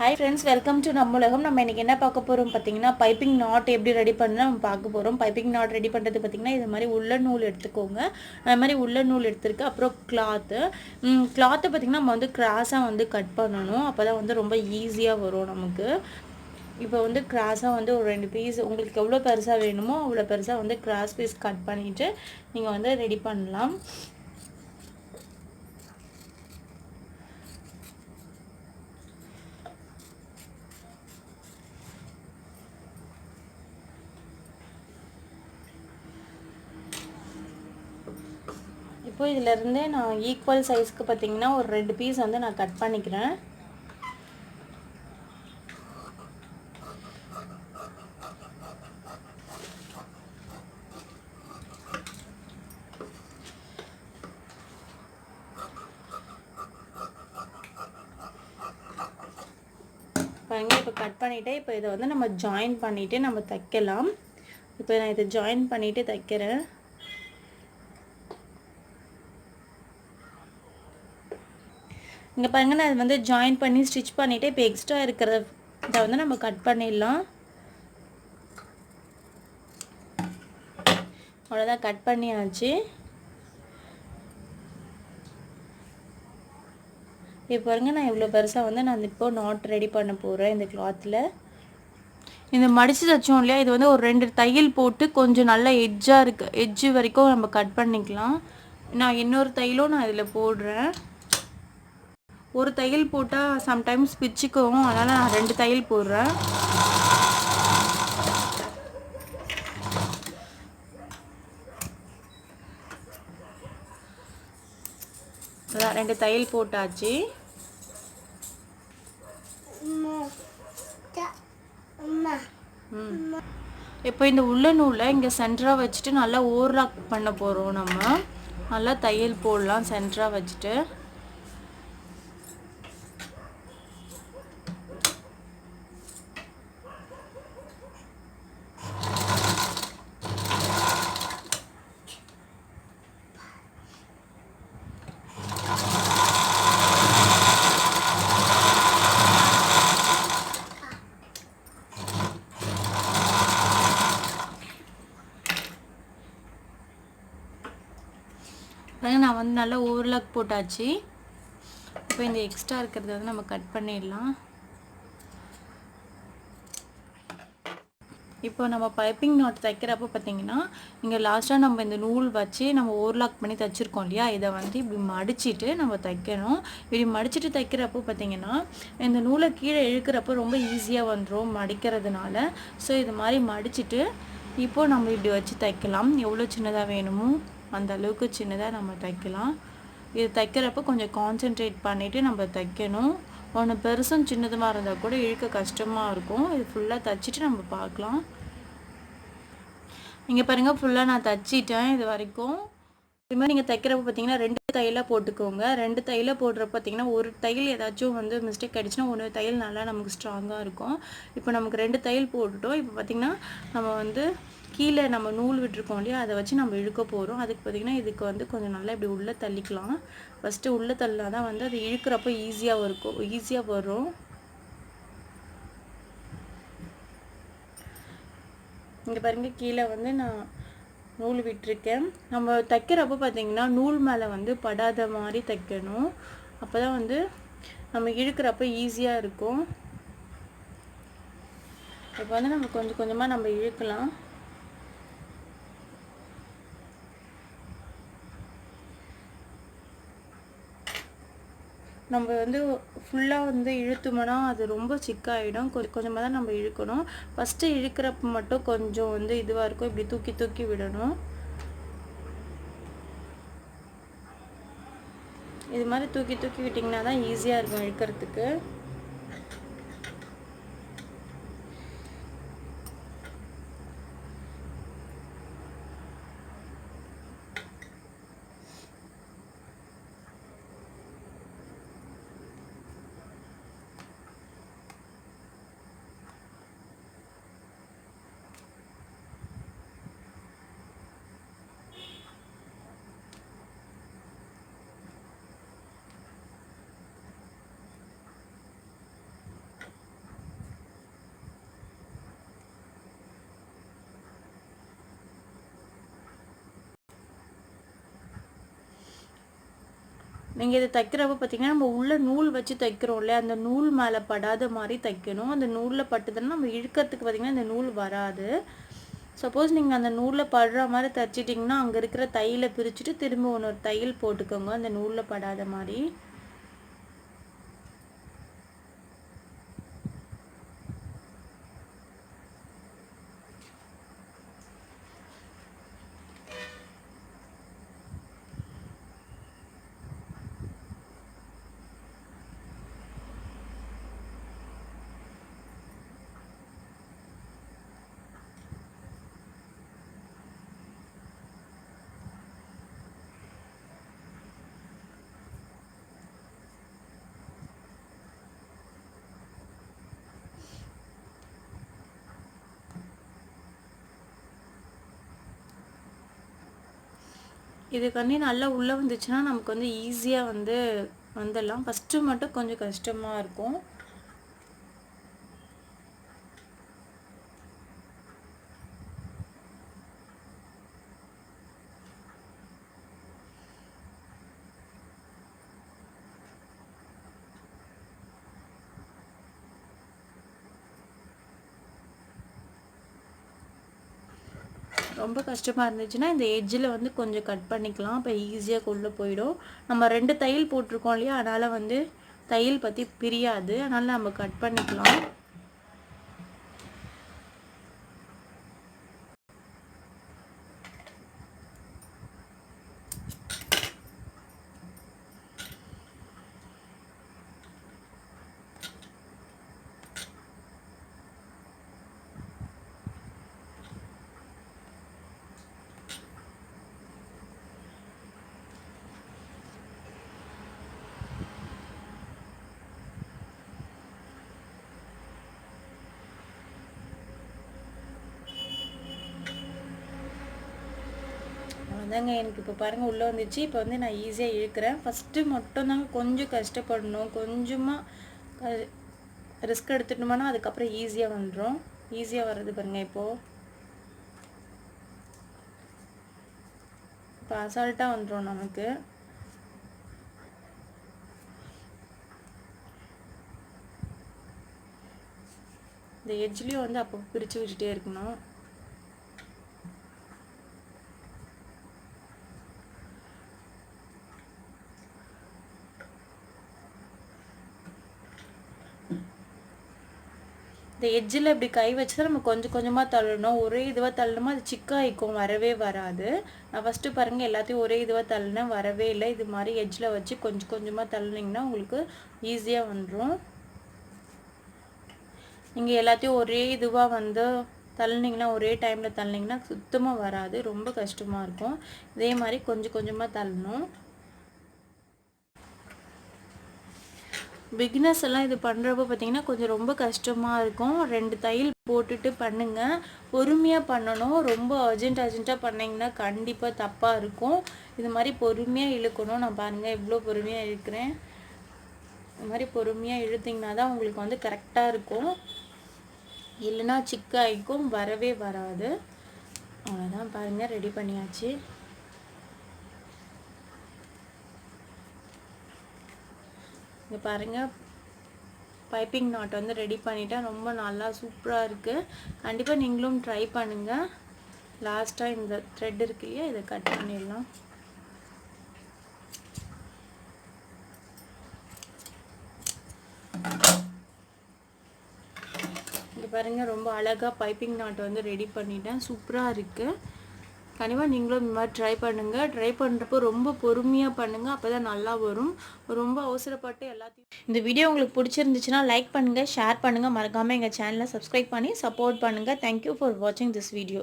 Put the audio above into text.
Hi friends welcome to நம்ம உலகம் நம்ம இன்றைக்கி என்ன பார்க்க போகிறோம் பார்த்தீங்கன்னா பைப்பிங் நாட் எப்படி ரெடி பண்ண நம்ம பார்க்க போகிறோம் பைப்பிங் நாட் ரெடி பண்ணுறது பார்த்திங்கன்னா இது மாதிரி உள்ள நூல் எடுத்துக்கோங்க. அது மாதிரி உள்ள நூல் எடுத்துருக்கு. அப்புறம் கிளாத்து கிளாத்தை பார்த்திங்கன்னா நம்ம வந்து கிராஸாக வந்து கட் பண்ணணும். அப்போ தான் வந்து ரொம்ப ஈஸியாக வரும் நமக்கு. இப்போ வந்து கிராஸாக வந்து ஒரு ரெண்டு பீஸ் உங்களுக்கு எவ்வளோ பெருசாக வேணுமோ அவ்வளோ பெருசாக வந்து கிராஸ் பீஸ் கட் பண்ணிவிட்டு நீங்கள் வந்து ரெடி பண்ணலாம். இப்போ இதிலேருந்து நான் ஈக்குவல் சைஸ்க்கு பார்த்தீங்கன்னா ஒரு ரெண்டு பீஸ் வந்து நான் கட் பண்ணிக்கிறேன். பாருங்க இப்போ கட் பண்ணிவிட்டு இப்போ இதை வந்து நம்ம ஜாயின் பண்ணிவிட்டு நம்ம தைக்கலாம். இப்போ நான் இதை ஜாயின் பண்ணிவிட்டு தைக்கிறேன். இங்கே பாருங்கள் நான் வந்து ஜாயின் பண்ணி ஸ்டிச் பண்ணிவிட்டு இப்போ எக்ஸ்ட்ரா இருக்கிற இதை வந்து நம்ம கட் பண்ணிடலாம். அவ்வளோதான் கட் பண்ணியாச்சு. இப்போ பாருங்க நான் இவ்வளோ பெருசாக வந்து நான் இப்போ நாட் ரெடி பண்ண போகிறேன் இந்த கிளாத்தில் இந்த மடித்து தைச்சோம் இல்லையா? இது வந்து ஒரு ரெண்டு தையல் போட்டு கொஞ்சம் நல்லா எட்ஜாக இருக்குது எட்ஜு வரைக்கும் நம்ம கட் பண்ணிக்கலாம். நான் இன்னொரு தையலும் நான் இதில் போடுறேன். ஒரு தையல் போட்டால் சம்டைம்ஸ் பிச்சுக்கவும் அதனால் நான் ரெண்டு தையல் போடுறேன். அதான் ரெண்டு தையல் போட்டாச்சு. இப்போ இந்த உள்ள நூலை இங்கே சென்டராக வச்சுட்டு நல்லா ஓவர்லாக் பண்ண போகிறோம் நம்ம. நல்லா தையல் போடலாம் சென்டராக வச்சுட்டு பாருங்க நான் வந்து நல்லா ஓவர்லாக் போட்டாச்சு. இப்போ இந்த எக்ஸ்ட்ரா இருக்கிறத வந்து நம்ம கட் பண்ணிடலாம். இப்போ நம்ம பைப்பிங் நாட் தைக்கிறப்போ பார்த்தீங்கன்னா இங்கே லாஸ்ட்டாக நம்ம இந்த நூல் வச்சு நம்ம ஓவர்லாக் பண்ணி தைச்சிருக்கோம் இல்லையா? இதை வந்து இப்படி மடிச்சிட்டு நம்ம தைக்கணும். இப்படி மடிச்சிட்டு தைக்கிறப்போ பார்த்தீங்கன்னா இந்த நூலை கீழே இழுக்கிறப்போ ரொம்ப ஈஸியாக வந்துடும் மடிக்கிறதுனால. ஸோ இது மாதிரி மடிச்சிட்டு இப்போது நம்ம இப்படி வச்சு தைக்கலாம். எவ்வளோ சின்னதாக வேணுமோ. அந்த அளவுக்கு சின்னதாக நம்ம தைக்கலாம். இது தைக்கிறப்ப கொஞ்சம் கான்சென்ட்ரேட் பண்ணிவிட்டு நம்ம தைக்கணும். ஒன்று பெருசும் சின்னதுமாக இருந்தால் கூட இழுக்க கஷ்டமாக இருக்கும். இது ஃபுல்லாக தைச்சிட்டு நம்ம பார்க்கலாம். இங்கே பாருங்கள் ஃபுல்லாக நான் தைச்சிட்டேன் இது வரைக்கும். இது மாதிரி நீங்கள் தைக்கிறப்ப பார்த்தீங்கன்னா ரெண்டு தையலாக போட்டுக்கோங்க. ரெண்டு தையலாக போடுறப்ப பார்த்தீங்கன்னா ஒரு தையல் ஏதாச்சும் வந்து மிஸ்டேக் ஆகிடுச்சுன்னா ஒன்று தையல் நல்லா நமக்கு ஸ்ட்ராங்காக இருக்கும். இப்போ நமக்கு ரெண்டு தையல் போட்டுட்டோம். இப்போ பார்த்திங்கன்னா நம்ம வந்து கீழே நம்ம நூல் விட்டுருக்கோம் இல்லையா அதை வச்சு நம்ம இழுக்க போகிறோம் அதுக்கு பார்த்திங்கன்னா இதுக்கு வந்து கொஞ்சம் நல்லா இப்படி உள்ளே தள்ளிக்கலாம். ஃபஸ்ட்டு உள்ளே தள்ளினா தான் வந்து அது இழுக்கிறப்ப ஈஸியாக இருக்கும். ஈஸியாக வரும். இங்கே பாருங்கள் கீழே வந்து நான் நூல் விட்டுருக்கேன். நம்ம தைக்கிறப்ப பார்த்தீங்கன்னா நூல் மேலே வந்து படாத மாதிரி தைக்கணும். அப்போ தான் வந்து நம்ம இழுக்கிறப்ப ஈஸியாக இருக்கும். இப்போ வந்து நம்ம கொஞ்சம் கொஞ்சமாக நம்ம இழுக்கலாம். நம்ம வந்து ஃபுல்லாக வந்து இழுத்தோம்னா அது ரொம்ப சிக்காயிடும். கொஞ்சம் கொஞ்சமாக தான் நம்ம இழுக்கணும். ஃபஸ்ட்டு இழுக்கிறப்ப மட்டும் கொஞ்சம் வந்து இதுவாக இருக்கும். இப்படி தூக்கி தூக்கி விடணும். இது மாதிரி தூக்கி தூக்கி விட்டிங்கன்னா தான் ஈஸியாக இருக்கும் இழுக்கிறதுக்கு. நீங்கள் இதை தைக்கிறப்ப பார்த்தீங்கன்னா நம்ம உள்ள நூல் வச்சு தைக்கிறோம் இல்லையா? அந்த நூல் மேலே படாத மாதிரி தைக்கணும். அந்த நூலில் பட்டுதுன்னா நம்ம இழுக்கிறதுக்கு பார்த்தீங்கன்னா இந்த நூல் வராது. சப்போஸ் நீங்கள் அந்த நூலில் படுற மாதிரி தைச்சிட்டிங்கன்னா அங்கே இருக்கிற தையலை பிரிச்சுட்டு திரும்ப ஒன்று தையல் போட்டுக்கோங்க. அந்த நூலில் படாத மாதிரி. இது கண்ணி நல்லா உள்ளே வந்துச்சுன்னா நமக்கு வந்து ஈஸியாக வந்து வந்துடலாம். ஃபஸ்ட்டு மட்டும் கொஞ்சம் கஷ்டமாக இருக்கும். ரொம்ப கஷ்டமாக இருந்துச்சுன்னா இந்த எட்ஜில் வந்து கொஞ்சம் கட் பண்ணிக்கலாம். அப்போ ஈஸியாக உள்ளே போயிடும். நம்ம ரெண்டு தையல் போட்டிருக்கோம் இல்லையா? அதனால் வந்து தையல் பற்றி பிரியாது. அதனால் நம்ம கட் பண்ணிக்கலாம். அதாங்க எனக்கு இப்போ பாருங்கள் உள்ளே வந்துச்சு. இப்போ வந்து நான் ஈஸியாக இழுக்கிறேன். ஃபஸ்ட்டு மட்டும்தாங்க கொஞ்சம் கஷ்டப்படணும். கொஞ்சமாக ரிஸ்க் எடுத்துட்டோம்னா அதுக்கப்புறம் ஈஸியாக வந்துடும் ஈஸியாக வர்றது பாருங்கள் இப்போது இப்போ அசால்ட்டாக வந்துடும் நமக்கு. இந்த எட்ஜ்லேயும் வந்து அப்போ பிரித்து விட்டுட்டே இருக்கணும். இந்த எஜ்ஜில் இப்படி கை வச்சு தான் நம்ம கொஞ்சம் கொஞ்சமாக தள்ளணும். ஒரே இதுவாக தள்ளணுமா அது சிக்காயிக்கும் வரவே வராது. நான் ஃபஸ்ட்டு பாருங்கள் எல்லாத்தையும் ஒரே இதுவாக தள்ளினேன் வரவே இல்லை. இது மாதிரி எஜ்ஜில் வச்சு கொஞ்சம் கொஞ்சமாக தள்ளினீங்கன்னா உங்களுக்கு ஈஸியாக வந்துடும் நீங்கள் எல்லாத்தையும் ஒரே இதுவாக வந்து தள்ளினீங்கன்னா ஒரே டைமில் தள்ளினீங்கன்னா சுத்தமாக வராது. ரொம்ப கஷ்டமாக இருக்கும். இதே மாதிரி கொஞ்சம் கொஞ்சமாக தள்ளணும். பிகினர்ஸ் எல்லாம் இது பண்ணுறப்ப பார்த்தீங்கன்னா கொஞ்சம் ரொம்ப கஷ்டமாக இருக்கும். ரெண்டு தையல் போட்டுட்டு பண்ணுங்கள் பொறுமையாக பண்ணணும். ரொம்ப அர்ஜென்ட் அர்ஜென்ட்டாக பண்ணிங்கன்னா கண்டிப்பாக தப்பாக இருக்கும். இது மாதிரி பொறுமையாக இழுக்கணும். நான் பாருங்கள் இவ்வளோ பொறுமையாக இழுக்கிறேன். இது மாதிரி பொறுமையாக இழுத்திங்கன்னா தான் உங்களுக்கு வந்து கரெக்டாக இருக்கும். இல்லைன்னா சிக்காய்க்கும் வரவே வராது. அவ்வளோதான் பாருங்கள் ரெடி பண்ணியாச்சு. இங்கே பாருங்கள் பைப்பிங் நாட் வந்து ரெடி பண்ணிட்டேன் ரொம்ப நல்லா சூப்பராக இருக்குது கண்டிப்பாக நீங்களும் ட்ரை பண்ணுங்கள் லாஸ்ட்டாக இந்த த்ரெட் இருக்கு இல்லையா இதை கட் பண்ணிடலாம். இங்கே பாருங்கள் ரொம்ப அழகாக பைப்பிங் நாட் வந்து ரெடி பண்ணிட்டேன். சூப்பராக இருக்குது கண்டிப்பாக நீங்களும் இந்த மாதிரி ட்ரை பண்ணுங்கள் ட்ரை பண்ணுறப்போ ரொம்ப பொறுமையாக பண்ணுங்கள் அப்போ தான் நல்லா வரும். ரொம்ப அவசரப்பட்டு எல்லாத்தையும் இந்த வீடியோ உங்களுக்கு பிடிச்சிருந்துச்சுன்னா லைக் பண்ணுங்கள் ஷேர் பண்ணுங்கள் மறக்காமல் எங்கள் சேனலை சப்ஸ்கிரைப் பண்ணி சப்போர்ட் பண்ணுங்கள் தேங்க்யூ ஃபார் வாட்சிங் திஸ் வீடியோ